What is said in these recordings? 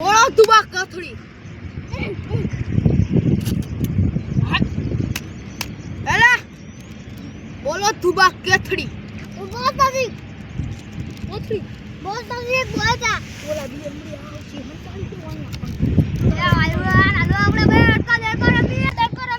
ઓળો તુબા કથડી એલા બોલો તુબા કથડી બોલ તાજી કથડી બોલ તાજી બોલતા. બોલા બી એમડી આવશે. મને ચાલતું વાંગા લે આયો આલો આપણે બે અટકા દે કરો દે કરો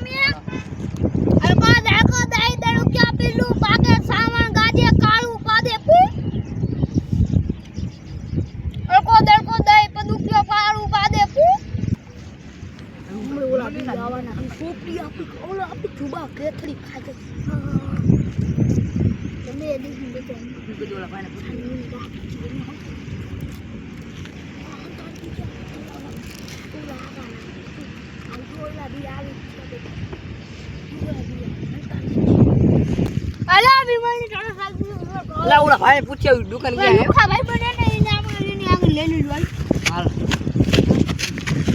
ઓલા ભાઈને પૂછ્યું દુકાન ગયા હે ખા ભાઈ બને ને એને આપણે એની આગળ લઈ લીધું હાલ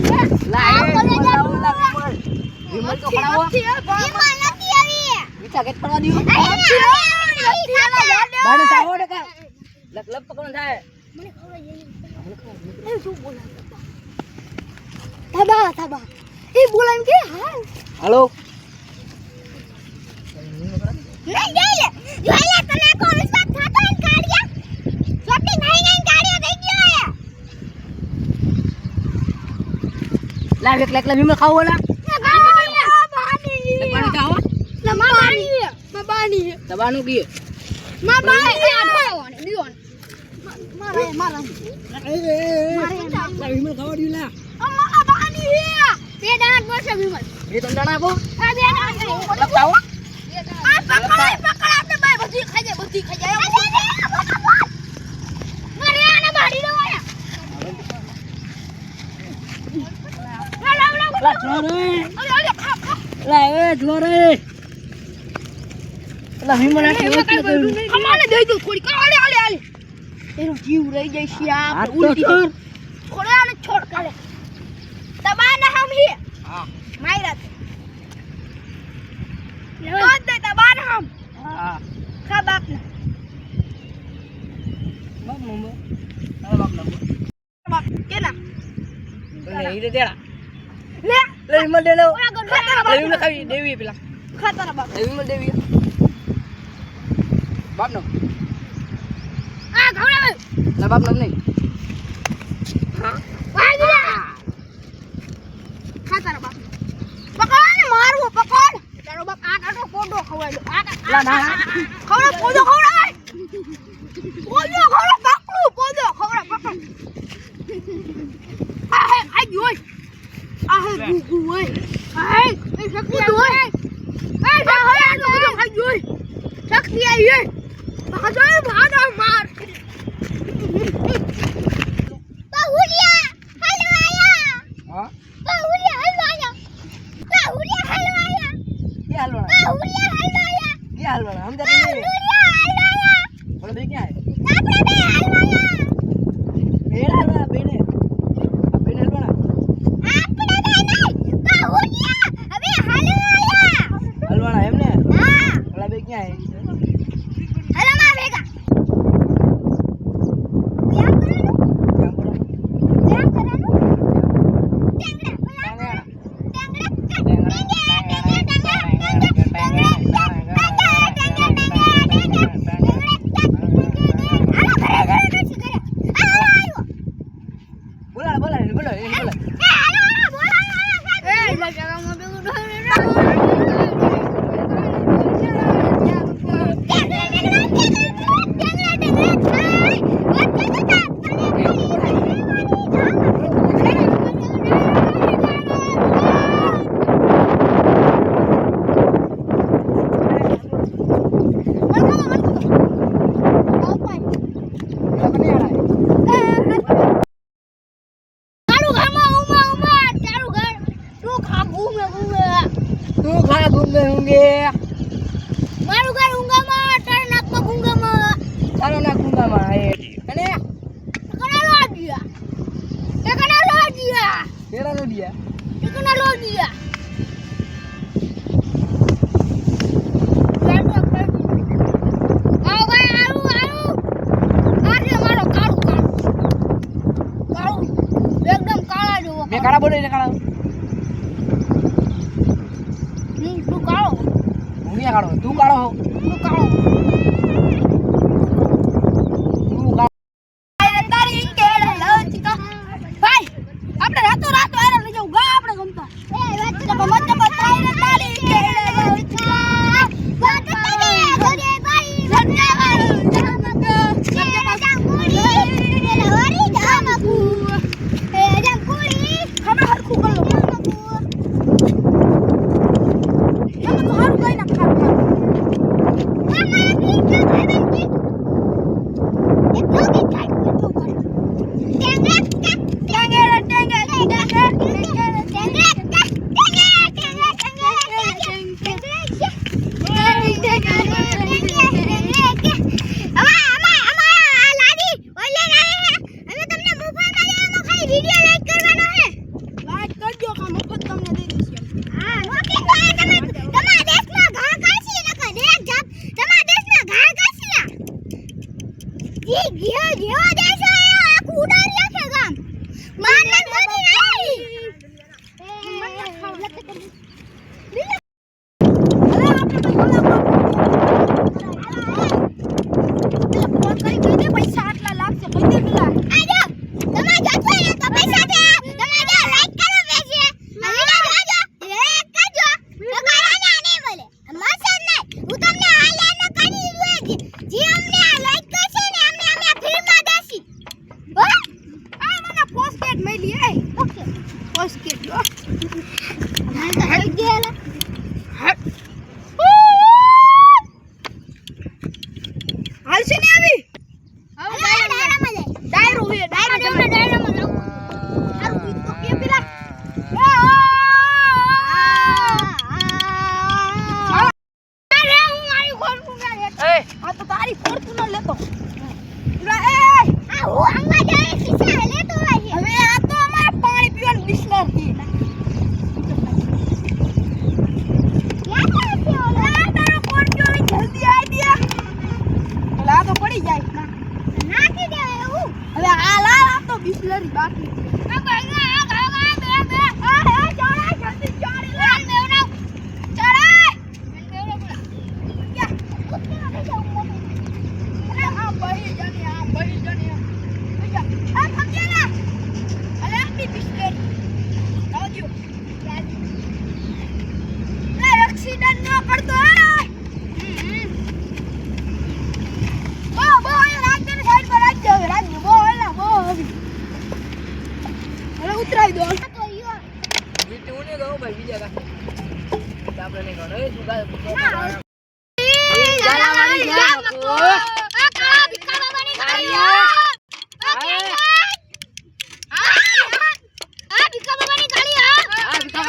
હાલ. લા આ એ કોલેજ વિમલ લાવો વિમલ વિમલ તો ખરાવો વિમાન નથી આવી વિચા કેત પડવા દીયો મને બાને ચાવો ને કા લપ લપ પકડો થાય થબા થબા એ બોલામ કે હા હાલો. નહીં લે. જોઈ તને થતો ને કાઢ્યા નહીં નહીં કાઢ્યા થઈ ગયો ખાવો લા બાની. પાણી માં બાની માં દબાનું બી માં મારે મારા. ખાવા બાની બે દાણા બોસે વિમલ બે ત્રણ દાણા આપો હા બે દાણા ચાવો આ પકડાય પકડ તો ભાઈ બધી ખાઈ જાય બધી ખાઈ જાય મારે આને મારી દો આયા લા લા લા લા જોરે અલે અલે ખા ખા લા એ જોરે લા વિમલ આ કેવું કર્યું અમાને દઈ દો થોડી આલે આલે આલે એનો જીવ રહી જાય છે આ ઉલટી છોડ. આને છોડ કાલે તબાના હમ હી. હા. માયરા કોણ દે તબાના હમ. હા. ખા બાપને. બાપ નંબર તારા બાપ નંબર બાપ કેના? એટલે ઈ દેડા લે. લે વિમલ દે લો. ઓલા ગર ખાતા લે વિમલ ખાવી દેવી પેલા. ખાતા બાપ. લે વિમલ દેવી બાપ નો આ ઘવડા લા બાપ નો નહીં ખાતા બાપ પકડ ને મારવો પકડ તારો બાપ આ કાટો પોડો ખવડાવ્યો આ કાટો લા ના ખવડા પોદો ખવડાય પોદો ખવડા પકડું પોદો ખવડા પકડ આ હે આ ગયો આ હે ગુગુ ઓય આ હે એ શક્તિ ઓય એ શક્તિ આ તો બધો ખાઈ ગયો શક્તિ આવી હે ભાગો ભાગો માર બાહુલિયા હલવાયા હા બાહુલિયા હલવાયા બાહુલિયા હલવાયા કે હાલવાના બાહુલિયા હલવાયા કે હાલવાના Do? લરી બાકી.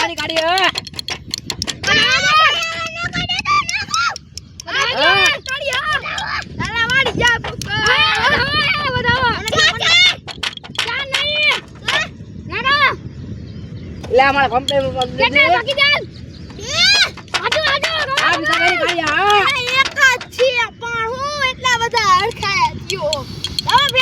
ગાડી ગાડી લે એટલા બધા અડખાયા થયો. હવે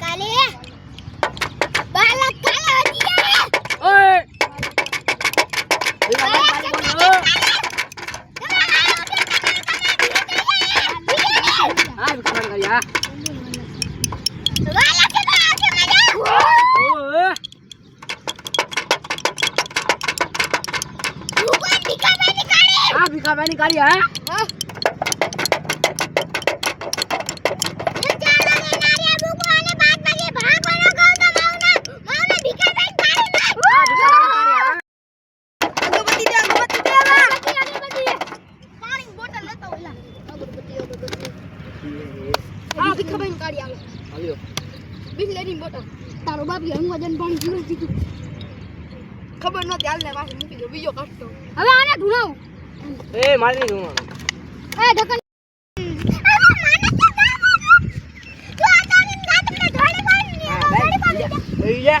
આ ભીખાભાઈ ની ગાડી હા. તારો બાપી હું વજન પાણી જીરો ખબર નથી હાલ ને પાછું મૂકી દો બીજો કાઢતો. હવે આને ધુણાવું. એ મારી દઉં એ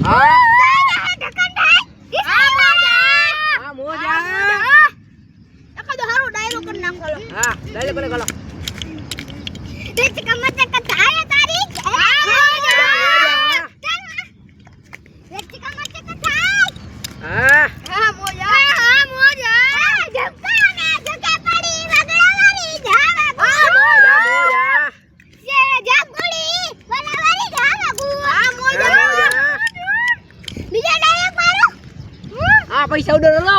હા? હા મોજા એખાદો હારો ડાયરો કરી નાખો લો હા ડાયલે કોને ગલો હા હા મોજા હા મોજા હા મોજા હા મોજા બીજા ડાયરેક્ટ મારો આ પૈસા ઉડો લો